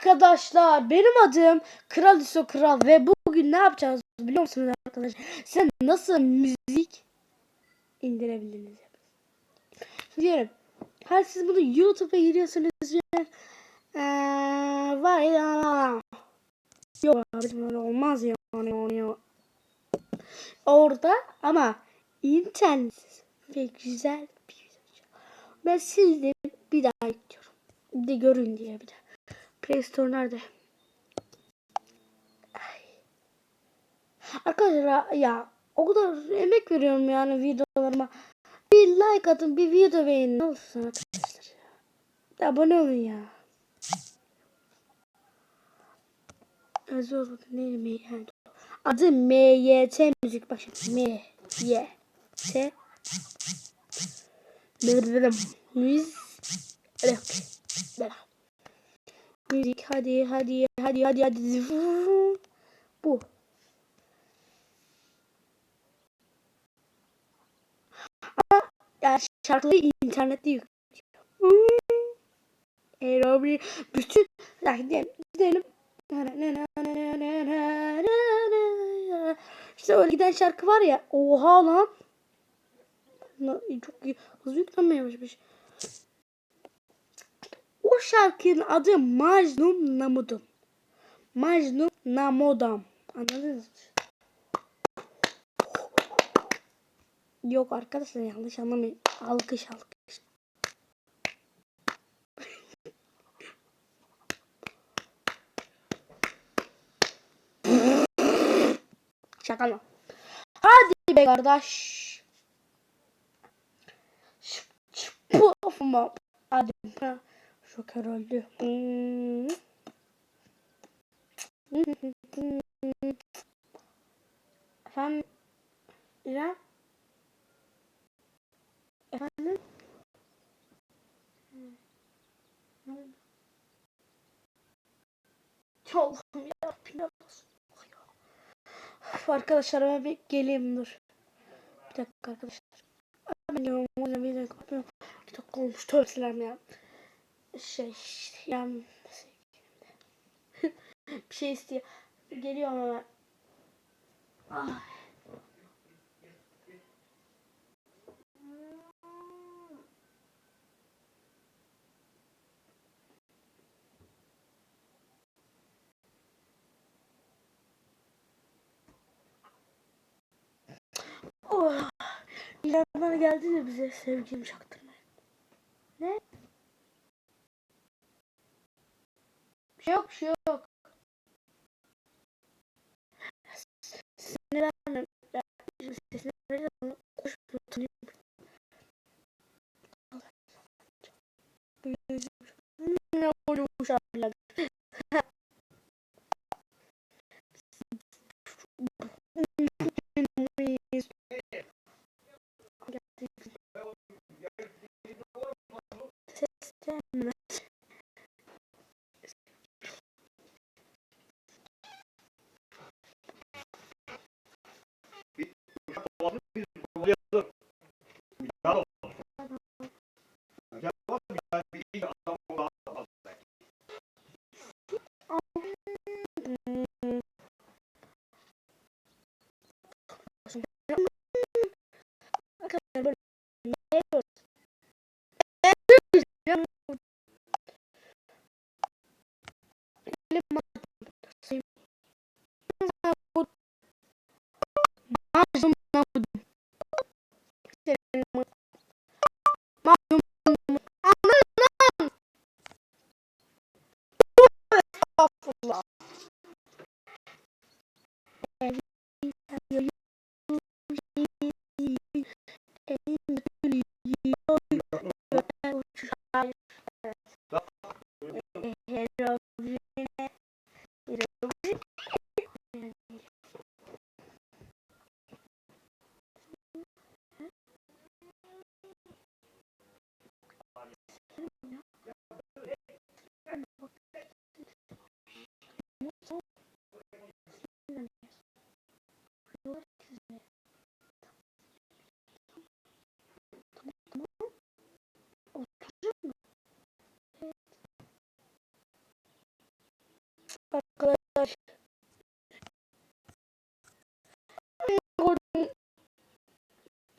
arkadaşlar benim adım Kral İso Kral ve bugün ne yapacağız biliyor musunuz arkadaşlar? Sen nasıl müzik indirebiliriz? Diyorum. Her siz bunu YouTube'a giriyorsunuz ve eee, vay ya. Yok abi böyle olmaz ya. Orada ama internetsiz ve güzel bir video. Ben sizden bir daha istiyorum. Bir de görün diye bir de. Play Store nerede? Arkadaşlar ya o kadar emek veriyorum yani videolarıma. Bir like atın, bir video beğenin. Ne olsun arkadaşlar ya. Abone olun ya. Özür dilerim. Neydi mi? Yani. Adı MYT müzik bak şimdi. M Y T Müzik Müzik hadi hadi hadi hadi hadi Bu Ama yani şarkıları internette yüklüyor. Aerobi bütün yani gidelim. İşte öyle giden şarkı var ya. Oha lan. Çok iyi. Hızlı yüklenmeye başlamış. O şarkının adı Majnun Namudum. Majnun Namodam. Anladınız mı? Yok arkadaşlar yanlış anlamayın. Alkış alkış. Şaka mı? Hadi be kardeş. Hadi. Ha, Şoker öldü. Efendim? İrem? Efendim? Allah'ım yarabbim ya. Of, arkadaşlar ben bir geleyim dur. Bir dakika arkadaşlar. Ben geliyorum. Bir dakika olmuş. Tövbe selam ya. Şey yani bir şey istiyor. Geliyorum hemen. Ay. Oh. İlanlar geldi de bize sevgimi çaktırmaya. Ne? Bir şey yok, bir şey yok. Ben sesini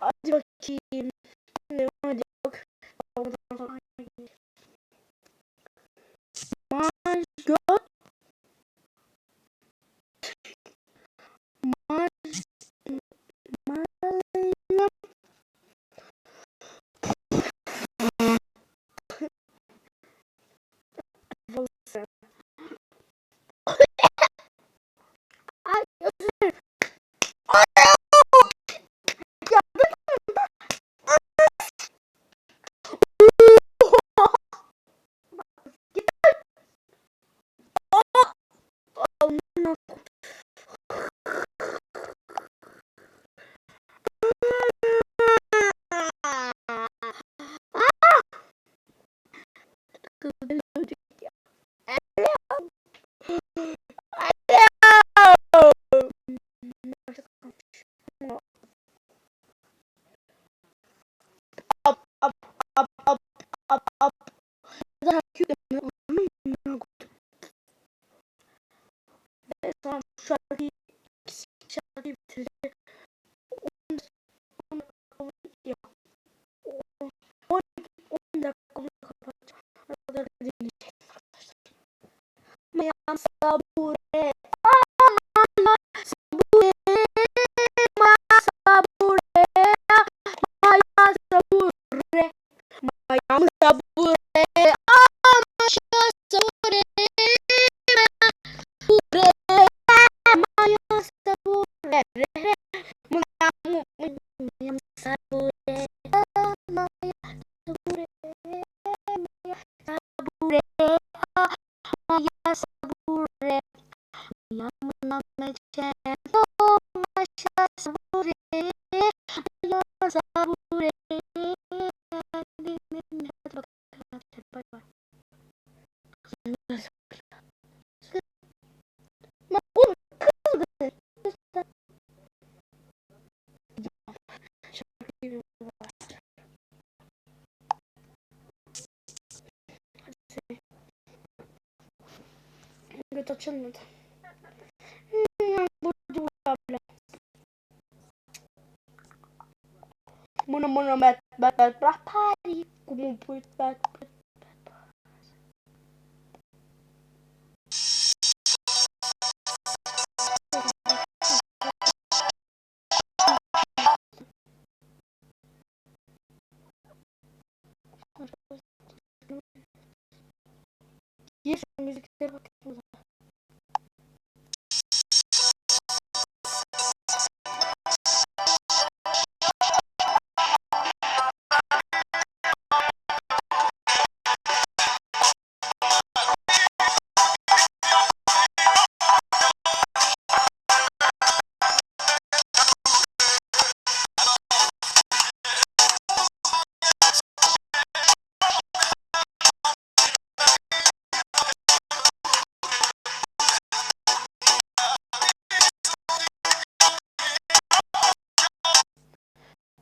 Hadi bakayım. şarkıyı şarkıyı bitirdi. Sabure, aman sabure, ma sabure, ma sabure, ma sabure. Göt açılmadı. Burcu abla. Bunu bunu bet bet bet bırak pari. Kumu.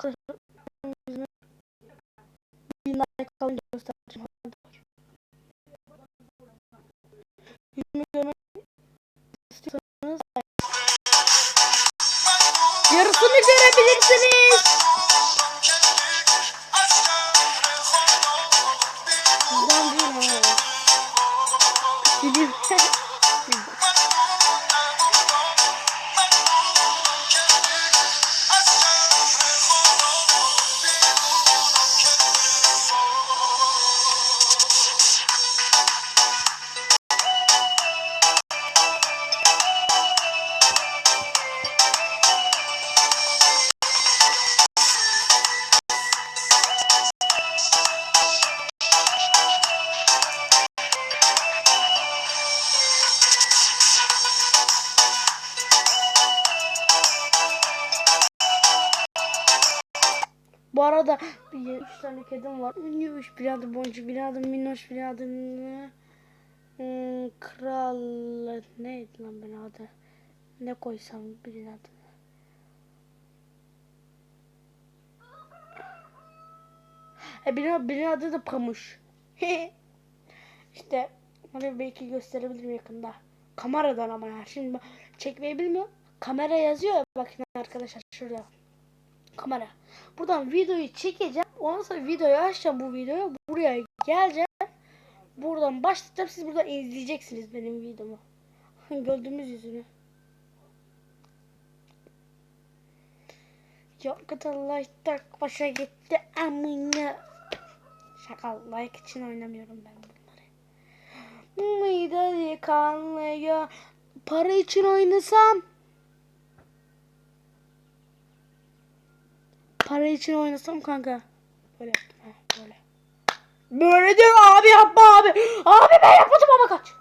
可是 Bu arada bir, üç tane kedim var. Minnoş bir adı boncuk bir adı minnoş bir adı hmm, kral neydi lan ben adı? Ne koysam bir adı e, bir, bir adı da pamuş. İşte onu belki gösterebilirim yakında. Kameradan ama ya şimdi çekmeyi bilmiyorum. Kamera yazıyor ya bakın arkadaşlar şurada kamera. Buradan videoyu çekeceğim. Ondan sonra videoyu açacağım bu videoyu. Buraya geleceğim. Buradan başlayacağım. Siz buradan izleyeceksiniz benim videomu. Gördüğümüz yüzünü. Yok kadar tak başa gitti amına. Şaka like için oynamıyorum ben bunları. Mıydı yıkanlıyor. Para için oynasam. Para için oynasam kanka. Böyle yaptım ha böyle. Böyle diyor abi yapma abi. Abi ben yapmadım ama kaç.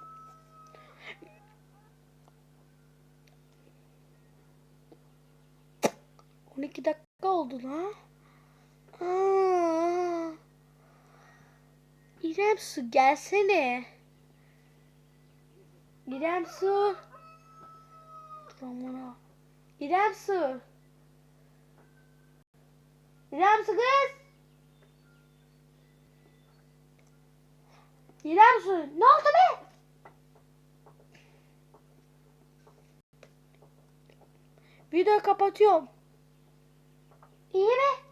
On iki dakika oldu lan. İrem su gelsene. İrem su. İrem su. İrem kız. İrem su. Ne oldu be? Video kapatıyorum. İyi mi?